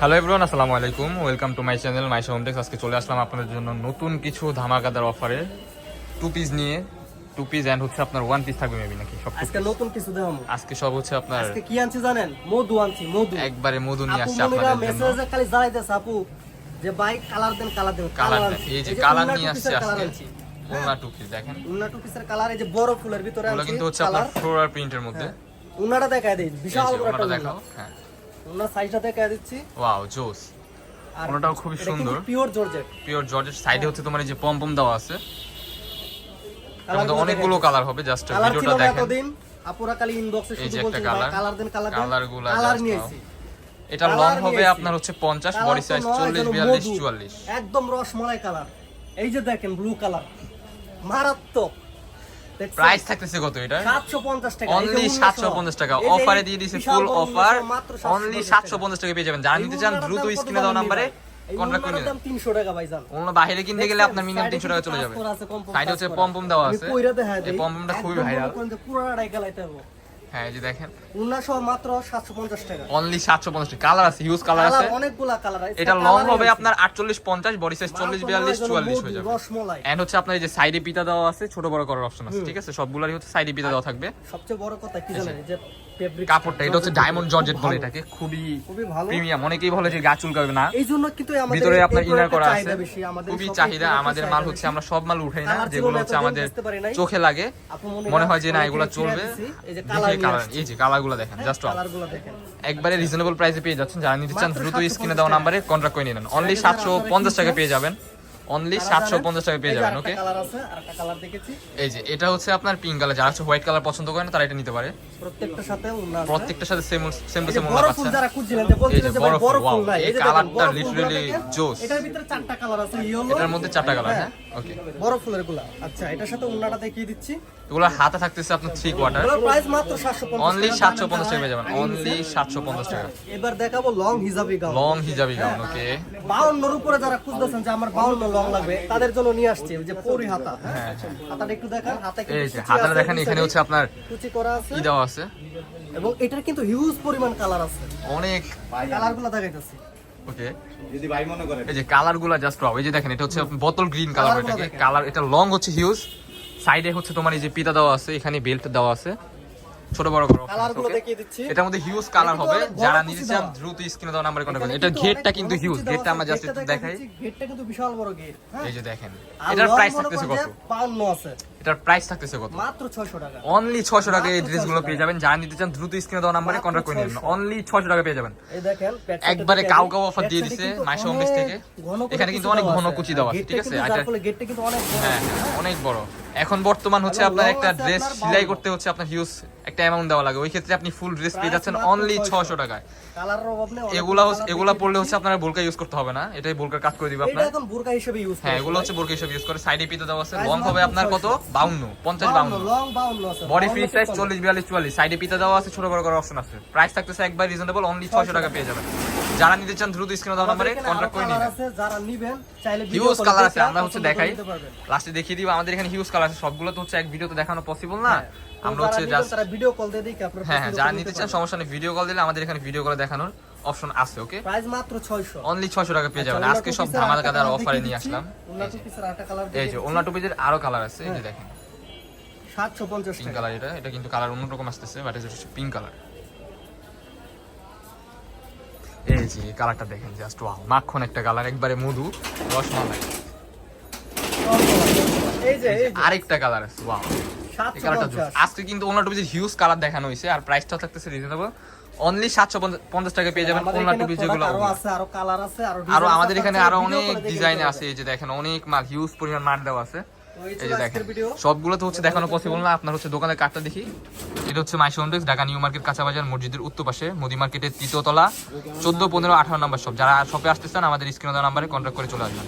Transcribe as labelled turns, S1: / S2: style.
S1: Hello everyone আসসালামু আলাইকুম। Welcome to my channel my hometex আজকে চলে আসলাম আপনাদের জন্য নতুন কিছু ধামাকাদার অফারে টু পিস নিয়ে। টু পিস এন্ড হচ্ছে আপনার ওয়ান পিস থাকবে মেবি নাকি? সব
S2: আজকে নতুন কিছু দেখাবো
S1: আজকে সব হচ্ছে আপনার
S2: আজকে কি আনছি জানেন? মধু আনছি মধু।
S1: একবারে মধু নিয়ে আসছে আপনাদের জন্য।
S2: মেসেজে খালি জ্বালাইতেছে আপু যে ভাই colour then colour then
S1: colour
S2: আনছি।
S1: এই যে কালার নিয়ে আসছে আজকে। ওনা টু পিস দেখেন।
S2: উন্না টু পিসের কালার এই যে বড় ফুলের ভিতরে আনছি
S1: কিন্তু হচ্ছে আপনার ফ্লোরাল প্রিন্টের মধ্যে।
S2: উন্নাটা দেখায় দিই বিশাল বড় একটা
S1: দেখাও। হ্যাঁ।
S2: উন্নার সাইজটা দেখায় দিচ্ছি।
S1: ওয়াও জোস ওনাটাও সুন্দর।
S2: পিওর জর্জেট
S1: পিওর জর্জের সাইডে হচ্ছে তোমার এই যে পম পম দেওয়া আছে। অনেকগুলো কালার হবে জাস্ট ভিডিওটা দেখেন।
S2: আপুরা খালি ইনবক্সে শুধু বলছেন কালার দেন কালার দেন।
S1: কালারগুলা
S2: কালার নিয়েছি।
S1: এটা লং হবে আপনার হচ্ছে পঞ্চাশ
S2: কালার
S1: বডি সাইজ
S2: নয়,
S1: চল্লিশ
S2: যেন
S1: বিয়াল্লিশ
S2: মধু।
S1: চুয়াল্লিশ।
S2: একদম রসমলাই কালার এই যে দেখেন ব্লু কালার মারাত্মক?
S1: প্রাইস থাকতেছে কত এটা?
S2: 750 টাকা।
S1: অনলি
S2: এই যে
S1: সাতশো
S2: উন্নতম।
S1: পঞ্চাশ টাকা। অফারে দিয়ে দিয়েছে ফুল অফার অনলি
S2: 750
S1: সাতশো
S2: টাকা।
S1: পেয়ে যাবেন। যারা নিতে চান দ্রুত স্ক্রিনে দেওয়া নম্বরে কন্ট্যাক্ট করে
S2: নিন।
S1: নেবেন
S2: দাম 300 টাকা ভাইজান
S1: অন্য বাইরে কিনতে গেলে আপনার মিনিমাম
S2: সাইডে
S1: তিনশো টাকা চলে যাবে। সাইডে হচ্ছে
S2: করা।
S1: পম পম দেওয়া আছে। এই
S2: দেই।
S1: খুবই ভাইরাল
S2: পুরো রাইকা লাইতে পারব।
S1: হ্যাঁ এই যে দেখেন।
S2: উন্না সহ মাত্র 750 টাকা।
S1: অনলি সাতশো পঞ্চাশ টাকা। কালার আছে হিউজ কালার আছে।
S2: অনেকগুলা কালার আছে।
S1: এটা লং হবে আপনার আটচল্লিশ পঞ্চাশ বডি সাইজ চল্লিশ বিয়াল্লিশ চুয়াল্লিশ হয়ে যাবে।
S2: রসমলাই।
S1: এন্ড হচ্ছে আপনার এই যে সাইডে পিতা দেওয়া আছে ছোট বড় করার অপশন আছে ঠিক আছে? সবগুলোরই হচ্ছে সাইডে পিতা দেওয়া থাকবে।
S2: সবচেয়ে বড় কথা কি জানেন যে
S1: কাপড়টা এটা হচ্ছে ডায়মন্ড জর্জেট বলে এটাকে খুবই
S2: খুবই ভালো।
S1: প্রিমিয়াম অনেকেই বলে যে গা চুলকাবে না।
S2: এই জন্য কিন্তু আমাদের
S1: ভিতরে আপনার ইনার করা আছে। খুবই চাহিদা আমাদের মাল হচ্ছে আমরা সব মাল উঠাই না যেগুলো হচ্ছে আমাদের। চোখে লাগে।
S2: মনে
S1: হয় যে না এগুলো চলবে।
S2: এই যে কালার
S1: কালার এই যে কালারগুলো দেখেন জাস্ট
S2: কালারগুলো দেখেন।
S1: একবারে রিজনেবল প্রাইসে পেয়ে যাচ্ছেন যারা নিতে চান দ্রুত স্ক্রিনে দেওয়া। নাম্বারে কন্ট্রাক্ট করে নিন। অনলি
S2: যারা
S1: সাতশো পঞ্চাশ টাকা পেয়ে যাবেন। অনলি
S2: তারা
S1: সাতশো
S2: জানেন,
S1: পঞ্চাশ টাকা পেয়ে যাবেন ওকে
S2: কালার আছে আরেকটা কালার দেখেছি।
S1: এই যে এটা হচ্ছে আপনার পিঙ্ক কালার যারা হচ্ছে হোয়াইট কালার পছন্দ করে না তারা এটা নিতে পারে।
S2: প্রত্যেকটার সাথে আছে।
S1: প্রত্যেকটার সাথে সেম সেম সেম
S2: বড় ফুল
S1: পাচ্ছেন
S2: যারা খুঁজছিলেন যে বলছিলেন
S1: যে বড় ফুল,
S2: নাই।
S1: এই কালারটা
S2: দেখেন।
S1: জোস।
S2: এটার ভিতরে চারটা কালার আছে ইয়েলো
S1: এটার মধ্যে চারটা কালার হ্যাঁ। ওকে
S2: বড় ফুলেরগুলা। আচ্ছা এটার সাথে উন্নাটা দেখিয়ে দিচ্ছি।
S1: এগুলো হাতে থাকতেছে আপনার থ্রি কোয়ার্টার
S2: প্রাইস মাত্র 750
S1: অনলি
S2: টাকা।
S1: সাতশো পঞ্চাশ টাকা পেয়ে যাবেন। অনলি সাতশো পঞ্চাশ টাকা।
S2: এবার দেখাবো লং হিজাবি গাউন
S1: লং হিজাবি গাউন ওকে
S2: বাউন্নর উপরে যারা খুঁজতেছেন যে আমার বাউন্ন লং লাগবে তাদের জন্য নিয়ে আসছি যে পরি হাতা হ্যাঁ? হাতাটা একটু দেখান হাতে কিন্তু
S1: এই যে হাতাটা দেখেন এখানে হচ্ছে আপনার
S2: কুচি করা আছে।
S1: দেওয়া আছে?
S2: এবং এটার কিন্তু হিউজ পরিমাণ কালার আছে।
S1: অনেক
S2: কালারগুলো দেখাইতেছি।
S1: ওকে
S3: যদি ভাই মনে করেন
S1: এই যে কালারগুলা জাস্ট এই যে দেখেন এটা হচ্ছে বোতল গ্রিন কালার
S2: Colour
S1: এটাকে। কালার এটা লং হচ্ছে হিউজ সাইডে হচ্ছে তোমার এই যে পিতা দেওয়া আছে এখানে বেল্ট দেওয়া আছে। ছোট বড় বড়
S2: কালারগুলো দেখিয়ে দিচ্ছি।
S1: এটার মধ্যে হিউজ কালার হবে। যারা নিতে চান দ্রুত স্ক্রিনে দাও নাম্বারে কন্টাক্ট করুন এটা গেটটা কিন্তু হিউজ গেটটা আমরা জাস্ট একটু দেখাই।
S2: গেটটা কিন্তু বিশাল বড় গেট
S1: এই যে দেখেন। এটার প্রাইস থাকতেছে কত
S2: যে 52 আছে।
S1: এটার প্রাইস থাকতেছে কত?
S2: মাত্র 600 টাকা।
S1: অনলি 600 টাকা এই ড্রেসগুলো পেয়ে যাবেন। যারা নিতে চান দ্রুত স্ক্রিনে দেওয়া নম্বরে কন্টাক্ট করে
S2: নিন।
S1: অনলি 600 টাকা পেয়ে যাবেন।
S2: এই দেখেন
S1: একবারে কাউ কাউ অফার দিয়ে দিছে মাইশো
S2: অফিস
S1: থেকে। এখানে কিন্তু অনেক ঘন কুচি দেওয়া ঠিক আছে? এটা
S2: গেটটা কিন্তু অনেক বড়।
S1: হ্যাঁ হ্যাঁ, অনেক বড়। এখন বর্তমান হচ্ছে আপনার একটা ড্রেস
S2: আপনার
S1: সেলাই করতে হচ্ছে আপনার হিউজ একটা অ্যামাউন্ট দেওয়া লাগে। ওই ক্ষেত্রে আপনি ফুল ড্রেস পেয়ে যাচ্ছেন অনলি ছশো টাকায়। এগুলা এগুলা পড়লে হচ্ছে আপনার বোরকা ইউজ করতে হবে না। এটাই বোরকার কাজ করে দিবে আপনার।
S2: এখন বোরকা হিসেবে ইউজ
S1: হ্যাঁ এগুলো হচ্ছে বোরকা হিসেবে ইউজ করে। সাইডে পিতে দেওয়া আছে। লং হবে আপনার কত?
S2: 600
S1: বাউন্ন পঞ্চাশ বাউন্ন
S2: লং 52
S1: বডি ফ্রি সাইজ
S2: কম।
S1: চল্লিশ। বিয়াল্লিশ চুয়াল্লিশ। সাইডে পিতা দেওয়া আছে ছোট বড় করার অপশন আছে। প্রাইস থাকতেছে একবার রিজনেবল অনলি ছশো টাকা পেয়ে যাবেন। যারা নিতে চান দ্রুত স্ক্রিনে দেওয়া নাম্বারে কন্ট্যাক্ট করে নিন
S2: যারা নিবেন চাইলে
S1: হিউজ কালার আছে আমরা হচ্ছে দেখাই। লাস্টে দেখিয়ে দিব আমাদের এখানে হিউজ কালার আছে। সবগুলো তো হচ্ছে এক ভিডিওতে দেখানো পসিবল না?
S2: তো
S1: আমরা হচ্ছে
S2: তারা ভিডিও কল দিয়ে আপনারা
S1: হ্যাঁ হ্যাঁ যারা নিতে চান সমস্যা নেই ভিডিও কল দিলে আমাদের এখানে ভিডিও কলে দেখানোর অপশন আছে ওকে
S2: প্রাইস মাত্র 600
S1: অনলি ছশো টাকা পেয়ে যাবেন।
S2: আচ্ছা,
S1: আজকে সব ধামাকাদার অফারে নিয়ে আসলাম।
S2: দিচ্ছি। টু পিসের আরেকটা কালার
S1: এই যে আরও কালার আছে এই যে দেখেন।
S2: 750
S1: পিঙ্ক কালার এটা এটা কিন্তু কালার অন্যরকম আসতেছে বাট এটা হচ্ছে পিঙ্ক কালার এই যে কালারটা দেখেন জাস্ট ওয়াও মাখন একটা কালার একবারে মধু রসমালাই।
S2: এই যে
S1: আরেকটা কালার আছে ওয়াও এই কালারটা
S2: 750
S1: আজকে কিন্তু ওনা টুপিজের হিউজ কালার দেখানো হয়েছে আর প্রাইসটাও থাকতেছে রিজনেবল অনলি সাতশো পঞ্চাশ টাকা পেয়ে যাবেন
S2: আমাদের
S1: ওনা
S2: এখানে
S1: টুপি যেগুলো
S2: আরও
S1: আমাদের এখানে
S2: আরও
S1: অনেক ডিজাইন আছে এই যে দেখেন অনেক মাল হিউজ পরিমাণ মাল দেওয়া আছে।
S2: তো এই
S1: এই যে দেখেন সবগুলো তো হচ্ছে দেখানো পসিবল না আপনার হচ্ছে দোকানের কার্ডটা দেখি। এটা হচ্ছে মাইশো ঢাকা নিউ মার্কেট কাঁচাবাজার মসজিদের উত্তর পাশে মোদি মার্কেটের তৃতীয় তলা চোদ্দ পনেরো আঠারো নাম্বার সব যারা শপে আসতে চান আমাদের স্ক্রিনে দেওয়া নাম্বারে কন্ট্যাক্ট করে চলে আসবেন।